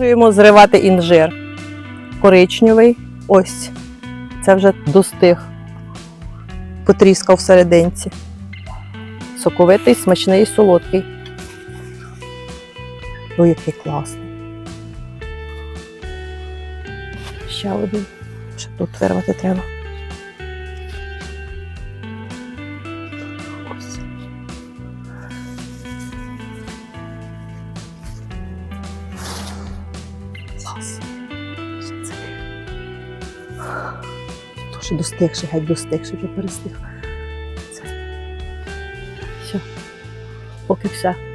Продовжуємо зривати інжир. Коричневий. Ось. Це вже достиг. Потріскав всерединці. Соковитий, смачний і солодкий. Ой, який класний. Ще один. Ще тут вирвати треба. Ось. Клас. Це. Дуже достигший, геть достигший, вже перестиг. Все. Поки все.